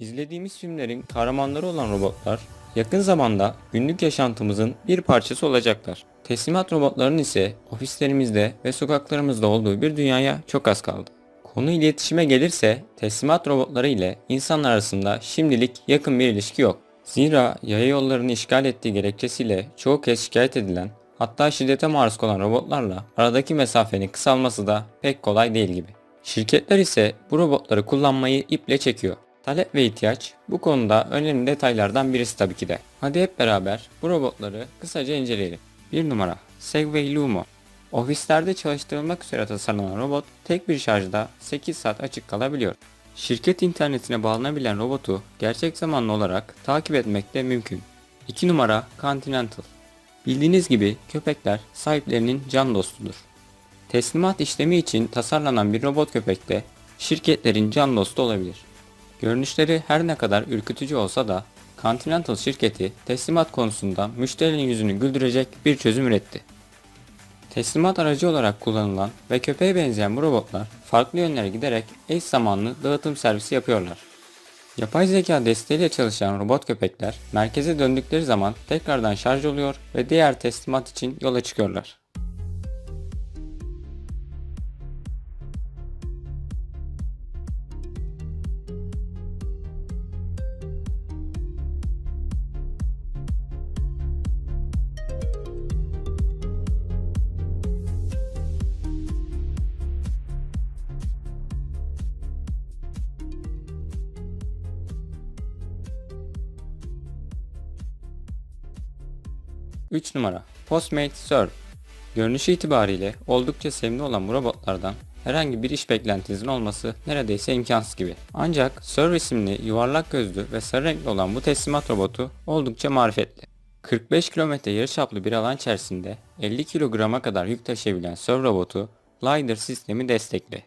İzlediğimiz filmlerin kahramanları olan robotlar yakın zamanda günlük yaşantımızın bir parçası olacaklar. Teslimat robotlarının ise ofislerimizde ve sokaklarımızda olduğu bir dünyaya çok az kaldı. Konu iletişime gelirse teslimat robotları ile insanlar arasında şimdilik yakın bir ilişki yok. Zira yaya yollarını işgal ettiği gerekçesiyle çoğu kez şikayet edilen hatta şiddete maruz kalan robotlarla aradaki mesafenin kısalması da pek kolay değil gibi. Şirketler ise bu robotları kullanmayı iple çekiyor. Talep ve ihtiyaç bu konuda önemli detaylardan birisi tabii ki de. Hadi hep beraber bu robotları kısaca inceleyelim. 1 numara Segway Lumo Ofislerde çalıştırılmak üzere tasarlanan robot tek bir şarjda 8 saat açık kalabiliyor. Şirket internetine bağlanabilen robotu gerçek zamanlı olarak takip etmek de mümkün. 2 numara Continental Bildiğiniz gibi köpekler sahiplerinin can dostudur. Teslimat işlemi için tasarlanan bir robot köpek de şirketlerin can dostu olabilir. Görünüşleri her ne kadar ürkütücü olsa da Continental şirketi teslimat konusunda müşterinin yüzünü güldürecek bir çözüm üretti. Teslimat aracı olarak kullanılan ve köpeğe benzeyen bu robotlar farklı yönlere giderek eş zamanlı dağıtım servisi yapıyorlar. Yapay zeka desteğiyle çalışan robot köpekler merkeze döndükleri zaman tekrardan şarj oluyor ve diğer teslimat için yola çıkıyorlar. Üç numara Postmate Serve Görünüşü itibariyle oldukça sevimli olan bu robotlardan herhangi bir iş beklentinizin olması neredeyse imkansız gibi. Ancak Serve isimli yuvarlak gözlü ve sarı renkli olan bu teslimat robotu oldukça marifetli. 45 kilometre yarıçaplı bir alan içerisinde 50 kilograma kadar yük taşıyabilen Serve robotu LiDAR sistemi destekli.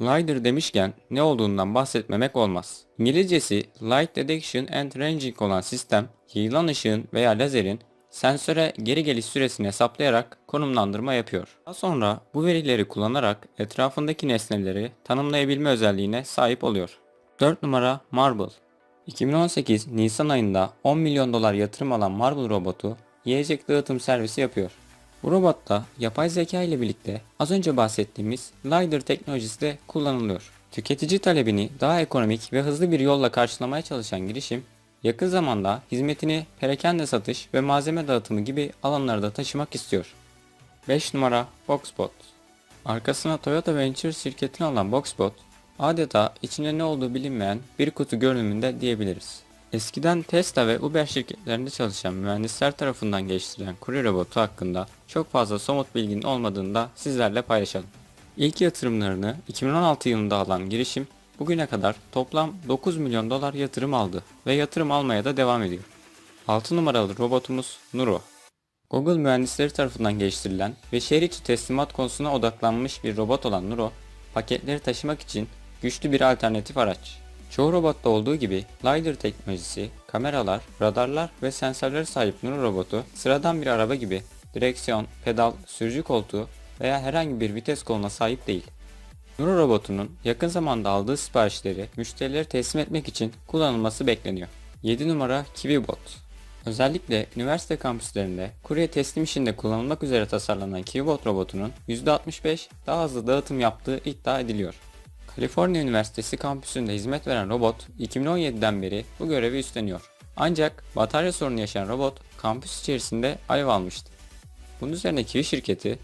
LiDAR demişken ne olduğundan bahsetmemek olmaz. İngilizcesi Light Detection and Ranging olan sistem, yayılan ışığın veya lazerin sensöre geri geliş süresini hesaplayarak konumlandırma yapıyor. Daha sonra bu verileri kullanarak etrafındaki nesneleri tanımlayabilme özelliğine sahip oluyor. 4 numara Marble 2018 Nisan ayında 10 milyon dolar yatırım alan Marble robotu yiyecek dağıtım servisi yapıyor. Bu robotta yapay zeka ile birlikte az önce bahsettiğimiz LiDAR teknolojisi de kullanılıyor. Tüketici talebini daha ekonomik ve hızlı bir yolla karşılamaya çalışan girişim, yakın zamanda hizmetini perakende satış ve malzeme dağıtımı gibi alanlarda taşımak istiyor. 5 numara Boxbot Arkasına Toyota Ventures şirketini alan Boxbot, adeta içinde ne olduğu bilinmeyen bir kutu görünümünde diyebiliriz. Eskiden Tesla ve Uber şirketlerinde çalışan mühendisler tarafından geliştirilen kurye robotu hakkında çok fazla somut bilginin olmadığını da sizlerle paylaşalım. İlk yatırımlarını 2016 yılında alan girişim bugüne kadar toplam 9 milyon dolar yatırım aldı ve yatırım almaya da devam ediyor. 6 numaralı robotumuz Nuro. Google mühendisleri tarafından geliştirilen ve şehir içi teslimat konusuna odaklanmış bir robot olan Nuro, paketleri taşımak için güçlü bir alternatif araç. Çoğu robotta olduğu gibi LiDAR teknolojisi, kameralar, radarlar ve sensörlere sahip Nuro robotu sıradan bir araba gibi direksiyon, pedal, sürücü koltuğu veya herhangi bir vites koluna sahip değil. Nuro robotunun yakın zamanda aldığı siparişleri müşterilere teslim etmek için kullanılması bekleniyor. 7 numara KiwiBot Özellikle üniversite kampüslerinde kurye teslim işinde kullanılmak üzere tasarlanan KiwiBot robotunun %65 daha hızlı dağıtım yaptığı iddia ediliyor. Kaliforniya Üniversitesi kampüsünde hizmet veren robot 2017'den beri bu görevi üstleniyor. Ancak batarya sorunu yaşayan robot kampüs içerisinde alev almıştı. Bunun üzerine Kiwi şirketi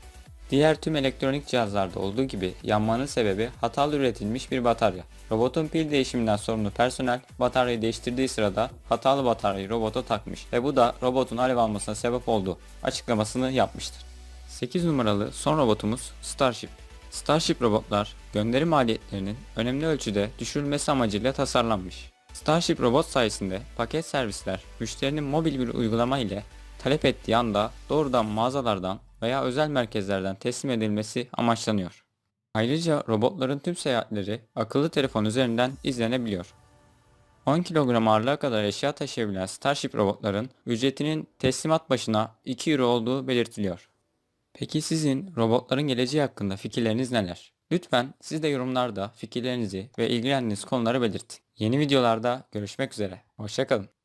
Diğer tüm elektronik cihazlarda olduğu gibi yanmanın sebebi hatalı üretilmiş bir batarya. Robotun pil değişiminden sorumlu personel bataryayı değiştirdiği sırada hatalı bataryayı robota takmış ve bu da robotun alev almasına sebep oldu açıklamasını yapmıştır. 8 numaralı son robotumuz Starship. Starship robotlar gönderi maliyetlerinin önemli ölçüde düşürülmesi amacıyla tasarlanmış. Starship robot sayesinde paket servisler müşterinin mobil bir uygulama ile talep ettiği anda doğrudan mağazalardan veya özel merkezlerden teslim edilmesi amaçlanıyor. Ayrıca robotların tüm seyahatleri akıllı telefon üzerinden izlenebiliyor. 10 kilogram ağırlığa kadar eşya taşıyabilen Starship robotların ücretinin teslimat başına 2 euro olduğu belirtiliyor. Peki sizin robotların geleceği hakkında fikirleriniz neler? Lütfen siz de yorumlarda fikirlerinizi ve ilgilendiğiniz konuları belirtin. Yeni videolarda görüşmek üzere. Hoşçakalın.